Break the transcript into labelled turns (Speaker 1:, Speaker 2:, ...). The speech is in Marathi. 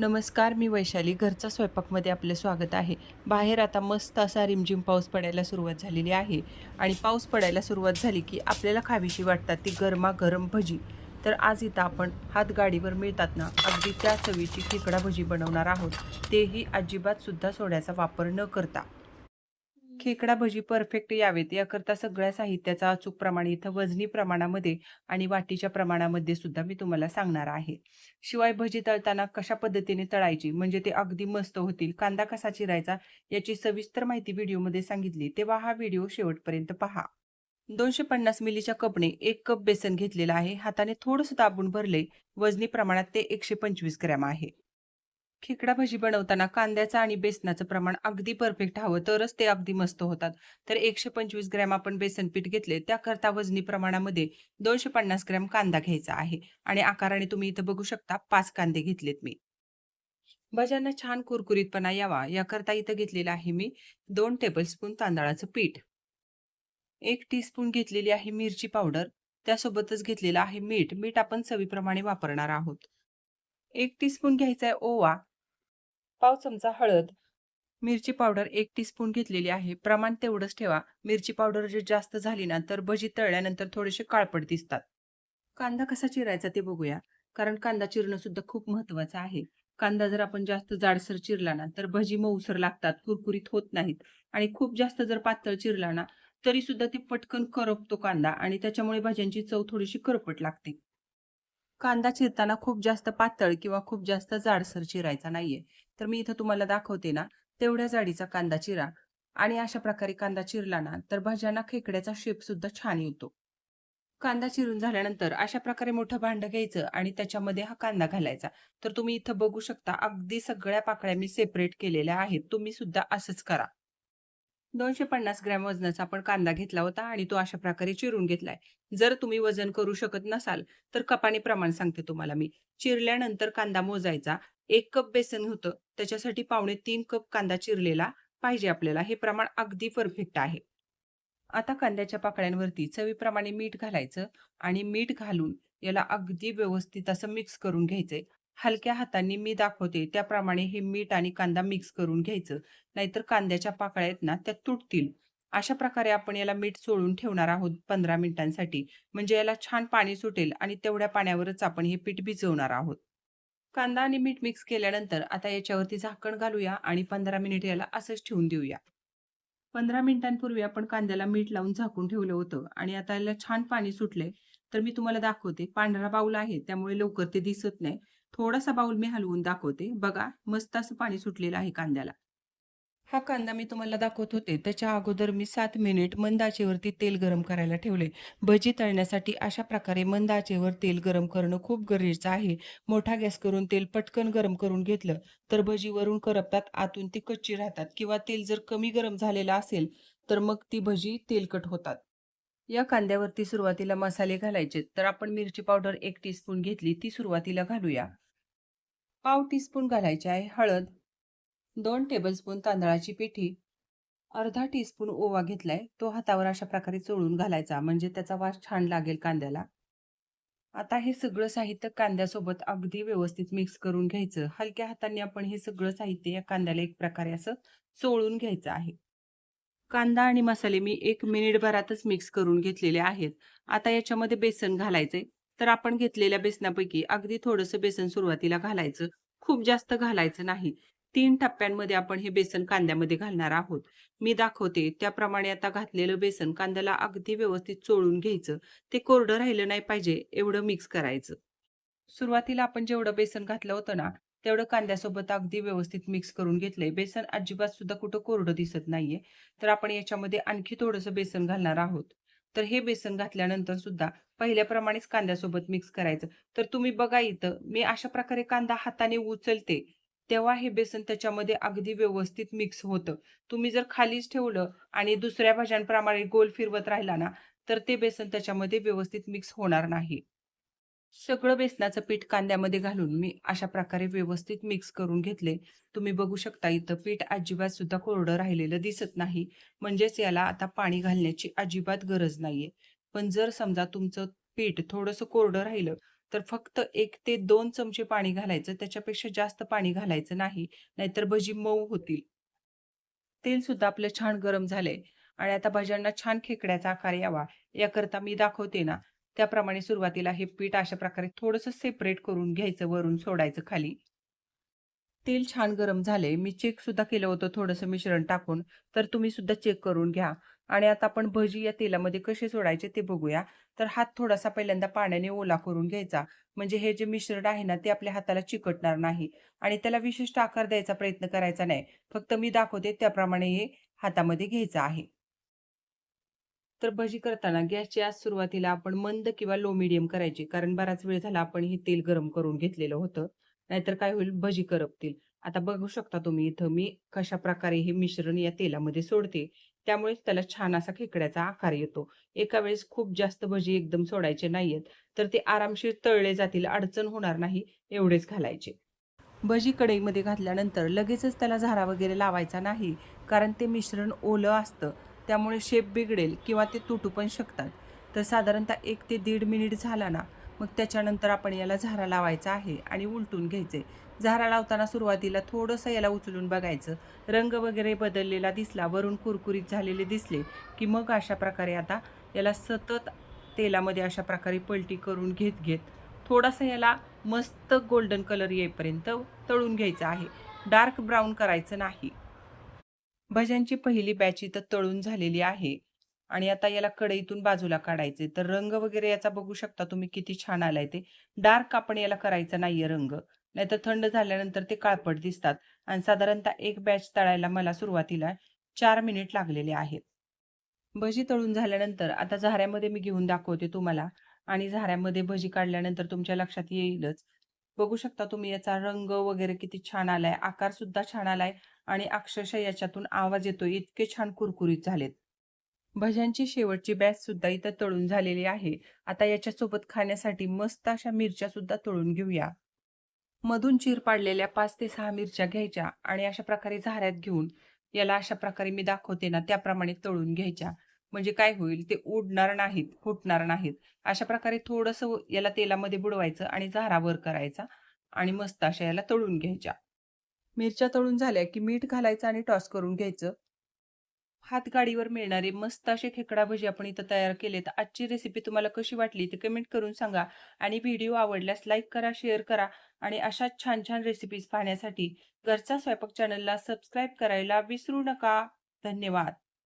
Speaker 1: नमस्कार मी वैशाली. घरचा स्वयंपाकमध्ये आपलं स्वागत आहे. बाहेर आता मस्त असा रिमझिम पाऊस पडायला सुरुवात झालेली आहे आणि पाऊस पडायला सुरुवात झाली की आपल्याला खावीशी वाटतात ती गरमागरम भजी. तर आज इथं आपण हातगाडीवर मिळतात ना अगदी त्या चवीची खेकडा भजी बनवणार आहोत. तेही अजिबातसुद्धा सोड्याचा वापर न करता. खेकडा भजी परफेक्ट यावेत. याकरता सगळ्या साहित्याचा अचूक प्रमाण इथं वजनी प्रमाणामध्ये आणि वाटीच्या प्रमाणामध्ये सुद्धा मी तुम्हाला सांगणार आहे. शिवाय भजी तळताना कशा पद्धतीने तळायची? म्हणजे ते अगदी मस्त होतील. कांदा कसा चिरायचा? याची सविस्तर माहिती व्हिडिओमध्ये सांगितली. तेव्हा हा व्हिडिओ शेवटपर्यंत पहा. दोनशे पन्नास मिलीच्या कपने एक कप बेसन घेतलेला आहे. हाताने थोडंसं दाबून भरले. वजनी प्रमाणात ते एकशे पंचवीस ग्रॅम आहे. खेकडा भजी बनवताना कांद्याचं आणि बेसनाचं प्रमाण अगदी परफेक्ट हवं तरच ते अगदी मस्त होतात. तर एकशे पंचवीस ग्रॅम आपण बेसन पीठ घेतले त्याकरता वजनी प्रमाणामध्ये दोनशे पन्नास ग्रॅम कांदा घ्यायचा आहे आणि आकाराने तुम्ही इथं बघू शकता पाच कांदे घेतलेत मी. भज्यांना छान कुरकुरीतपणा यावा याकरता इथं घेतलेलं आहे मी दोन टेबलस्पून तांदळाचं पीठ. एक टीस्पून घेतलेली आहे मिरची पावडर त्यासोबतच घेतलेलं आहे मीठ मीठ आपण चवीप्रमाणे वापरणार आहोत. एक टीस्पून घ्यायचा आहे ओवा पाव चमचा हळद. मिरची पावडर एक टीस्पून घेतलेली आहे. प्रमाण तेवढंच ठेवा. मिरची पावडर जर जास्त झाली ना तर भजी तळल्यानंतर थोडेसे काळपट दिसतात. कांदा कसा चिरायचा ते बघूया. कारण कांदा चिरणं सुद्धा खूप महत्वाचं आहे. कांदा जर आपण जास्त जाडसर चिरला ना तर भजी मऊसर लागतात कुरकुरीत होत नाहीत. आणि खूप जास्त जर पातळ चिरला ना तरी सुद्धा ते पटकन करपतो कांदा आणि त्याच्यामुळे भाज्यांची चव थोडीशी करपट लागते. कांदा चिरताना खूप जास्त पातळ किंवा खूप जास्त जाडसर चिरायचा नाहीये. तर मी इथं तुम्हाला दाखवते ना तेवढ्या जाडीचा कांदा चिरा. आणि अशा प्रकारे कांदा चिरला ना तर भाज्यांना खेकड्याचा शेप सुद्धा छान येतो. कांदा चिरून झाल्यानंतर अशा प्रकारे मोठं भांड घ्यायचं आणि त्याच्यामध्ये हा कांदा घालायचा. तर तुम्ही इथं बघू शकता अगदी सगळ्या पाकळ्या मी सेपरेट केलेल्या आहेत. तुम्ही सुद्धा असंच करा. दोनशे पन्नास ग्रॅम वजनाचा आपण कांदा घेतला होता आणि तो अशा प्रकारे चिरून घेतलाय. जर तुम्ही वजन करू शकत नसाल तर कपाने प्रमाण सांगते तुम्हाला मी. चिरल्यानंतर कांदा मोजायचा. एक कप बेसन होतं. त्याच्यासाठी पावणे तीन कप कांदा चिरलेला पाहिजे आपल्याला. हे प्रमाण अगदी परफेक्ट आहे. आता कांद्याच्या पाकळ्यांवरती चवीप्रमाणे मीठ घालायचं आणि मीठ घालून याला अगदी व्यवस्थित असं मिक्स करून घ्यायचंय. हलक्या हातांनी मी दाखवते. त्याप्रमाणे हे मीठ आणि कांदा मिक्स करून घ्यायचं. नाहीतर कांद्याच्या पाकळ्या आहेत ना त्या तुटतील. अशा प्रकारे आपण याला मीठ चोळून ठेवणार आहोत पंधरा मिनिटांसाठी. म्हणजे याला छान पाणी सुटेल आणि तेवढ्या पाण्यावरच आपण हे पीठ भिजवणार आहोत. कांदा आणि मीठ मिक्स केल्यानंतर आता याच्यावरती झाकण घालूया आणि पंधरा मिनिट याला असंच ठेवून देऊया. पंधरा मिनिटांपूर्वी आपण कांद्याला मीठ लावून झाकून ठेवलं होतं आणि आता याला छान पाणी सुटले तर मी तुम्हाला दाखवते पांढरा बाऊल आहे त्यामुळे लवकर ते दिसत नाही. थोडासा बाऊल मी हलवून दाखवते. बघा मस्त असं पाणी सुटलेलं आहे कांद्याला. हा कांदा मी तुम्हाला दाखवत होते. त्याच्या अगोदर मी सात मिनिट मंद आचेवरती तेल गरम करायला ठेवले. भजी तळण्यासाठी अशा प्रकारे मंद आचेवर तेल गरम करणं खूप गरजेचं आहे. मोठा गॅस करून तेल पटकन गरम करून घेतलं तर भजी वरून करपतात. आतून ती कच्ची राहतात किंवा तेल जर कमी गरम झालेलं असेल तर मग ती भजी तेलकट होतात. या कांद्यावरती सुरुवातीला मसाले घालायचे. तर आपण मिरची पावडर एक टीस्पून घेतली ती सुरुवातीला घालूया. पाव टीस्पून घालायचे आहे हळद दोन टेबलस्पून तांदळाची पिठी अर्धा टीस्पून ओवा घेतलाय तो हातावर अशा प्रकारे चोळून घालायचा म्हणजे त्याचा वास छान लागेल कांद्याला. आता हे सगळं साहित्य कांद्यासोबत अगदी व्यवस्थित मिक्स करून घ्यायचं. हलक्या हाताने आपण हे सगळं साहित्य या कांद्याला एक प्रकारे असं चोळून घ्यायचं आहे. कांदा आणि मसाले मी एक मिनिटभरातच मिक्स करून घेतलेले आहेत. आता याच्यामध्ये बेसन घालायचे तर आपण घेतलेल्या बेसनापैकी अगदी थोडंसं बेसन सुरुवातीला घालायचं. खूप जास्त घालायचं नाही. तीन टप्प्यांमध्ये आपण हे बेसन कांद्यामध्ये घालणार आहोत. मी दाखवते. त्याप्रमाणे आता घातलेलं बेसन कांद्याला अगदी व्यवस्थित चोळून घ्यायचं. ते कोरडं राहिलं नाही पाहिजे. एवढं मिक्स करायचं. सुरुवातीला आपण जेवढं बेसन घातलं होतं ना तेवढं कांद्यासोबत अगदी व्यवस्थित मिक्स करून घेतलंय. बेसन अजिबात सुद्धा कुठं कोरडं दिसत नाहीये. तर आपण याच्यामध्ये आणखी थोडंसं बेसन घालणार आहोत. तर हे बेसन घातल्यानंतर सुद्धा पहिल्याप्रमाणेच कांद्यासोबत मिक्स करायचं. तर तुम्ही बघा इथं मी अशा प्रकारे कांदा हाताने उचलते तेव्हा हे बेसन त्याच्यामध्ये अगदी व्यवस्थित मिक्स होतं. तुम्ही जर खालीच ठेवलं आणि दुसऱ्या भाज्यांप्रमाणे गोल फिरवत राहिला ना तर ते बेसन त्याच्यामध्ये व्यवस्थित मिक्स होणार नाही. सगळं बेसनाचं पीठ कांद्यामध्ये घालून मी अशा प्रकारे व्यवस्थित मिक्स करून घेतले तुम्ही बघू शकता इथं पीठ अजिबात सुद्धा कोरडं राहिलेलं दिसत नाही म्हणजेच याला आता पाणी घालण्याची अजिबात गरज नाहीये पण जर समजा तुमचं पीठ थोडंसं कोरडं राहिलं तर फक्त एक ते दोन चमचे पाणी घालायचं. त्याच्यापेक्षा जास्त पाणी घालायचं नाही. नाहीतर भजी मऊ होतील. तेल सुद्धा आपलं छान गरम झालंय आणि आता भज्यांना छान खेकड्याचा आकार यावा याकरता मी दाखवते ना, त्याप्रमाणे सुरुवातीला हे पीठ अशा प्रकारे थोडंसं सेपरेट करून घ्यायचं, वरून सोडायचं खाली. तेल छान गरम झाले मी चेक सुद्धा केलं होतं थोडंसं मिश्रण टाकून, तर तुम्ही सुद्धा चेक करून घ्या. आणि आता आपण भजी या तेलामध्ये कसे सोडायचे ते बघूया. तर हात थोडासा पहिल्यांदा पाण्याने ओला करून घ्यायचा. म्हणजे हे जे मिश्रण आहे ना, ते आपल्या हाताला चिकटणार नाही आणि त्याला विशिष्ट आकार द्यायचा प्रयत्न करायचा नाही. फक्त मी दाखवते त्याप्रमाणे हे हातामध्ये घ्यायचं आहे. तर भजी करताना गॅसची आज सुरुवातीला आपण मंद किंवा लो मिडियम करायची. कारण बराच वेळ झाला आपण हे तेल गरम करून घेतलेलं होतं. नाहीतर काय होईल भजी करपतील. आता बघू शकता तुम्ही इथं मी कशा प्रकारे हे मिश्रण या तेलामध्ये सोडते. त्यामुळे त्याला छान असा खेकड्याचा आकार येतो. एका वेळेस खूप जास्त भजी एकदम सोडायचे नाहीयेत. तर ते आरामशीर तळले जातील, अडचण होणार नाही एवढेच घालायचे. भजी कढईमध्ये घातल्यानंतर लगेचच त्याला झारा वगैरे लावायचा नाही. कारण ते मिश्रण ओलं असतं. त्यामुळे शेप बिघडेल किंवा ते तुटू पण शकतात. तर साधारणतः एक ते दीड मिनिट झाला ना, मग त्याच्यानंतर आपण याला झारा लावायचा आहे आणि उलटून घ्यायचे. झारा लावताना सुरुवातीला थोडंसं याला उचलून बघायचं. रंग वगैरे बदललेला दिसला, वरून कुरकुरीत झालेले दिसले, की मग अशा प्रकारे आता याला सतत तेलामध्ये अशा प्रकारे पलटी करून घेत-घेत थोडासा याला मस्त गोल्डन कलर येईपर्यंत तळून घ्यायचं आहे. डार्क ब्राऊन करायचं नाही. भज्यांची पहिली बॅच इथं तळून झालेली आहे आणि आता याला कढईतून बाजूला काढायचे. तर रंग वगैरे याचा बघू शकता तुम्ही किती छान आलाय ते. डार्क आपण याला करायचा नाहीये रंग. नाहीतर थंड झाल्यानंतर ते काळपट दिसतात आणि साधारणतः एक बॅच तळायला मला सुरुवातीला चार मिनिट लागलेले आहेत. भजी तळून झाल्यानंतर आता झाऱ्यामध्ये मी घेऊन दाखवते तुम्हाला आणि झाऱ्यामध्ये भजी काढल्यानंतर तुमच्या लक्षात येईलच. बघू शकता तुम्ही याचा रंग वगैरे किती छान आलाय, आकार सुद्धा छान आलाय आणि अक्षरशः याच्यातून आवाज येतो इतके छान कुरकुरीत झालेत. भज्यांची शेवटची बॅच सुद्धा इथं तळून झालेली आहे. आता याच्यासोबत खाण्यासाठी मस्त अशा मिरच्या सुद्धा तळून घेऊया. मधून चीर पाडलेल्या पाच ते सहा मिरच्या घ्यायच्या आणि अशा प्रकारे झाऱ्यात घेऊन याला अशा प्रकारे मी दाखवते ना, त्याप्रमाणे तळून घ्यायच्या. म्हणजे काय होईल ते उडणार नाहीत, फुटणार नाहीत. अशा प्रकारे थोडंसं याला तेलामध्ये बुडवायचं आणि झारा वर करायचा आणि मस्त अशा याला तळून घ्यायच्या. मिरच्या तळून झाल्या की मीठ घालायचं आणि टॉस करून घ्यायचं. हातगाडीवर मिळणारे मस्त असे खेकडा भजी आपण इथं तयार केलेत. आजची रेसिपी तुम्हाला कशी वाटली ते कमेंट करून सांगा आणि व्हिडिओ आवडल्यास लाईक करा, शेअर करा आणि अशाच छान-छान रेसिपीज पाहण्यासाठी घरचा स्वयंपाक चॅनलला सबस्क्राईब करायला विसरू नका. धन्यवाद.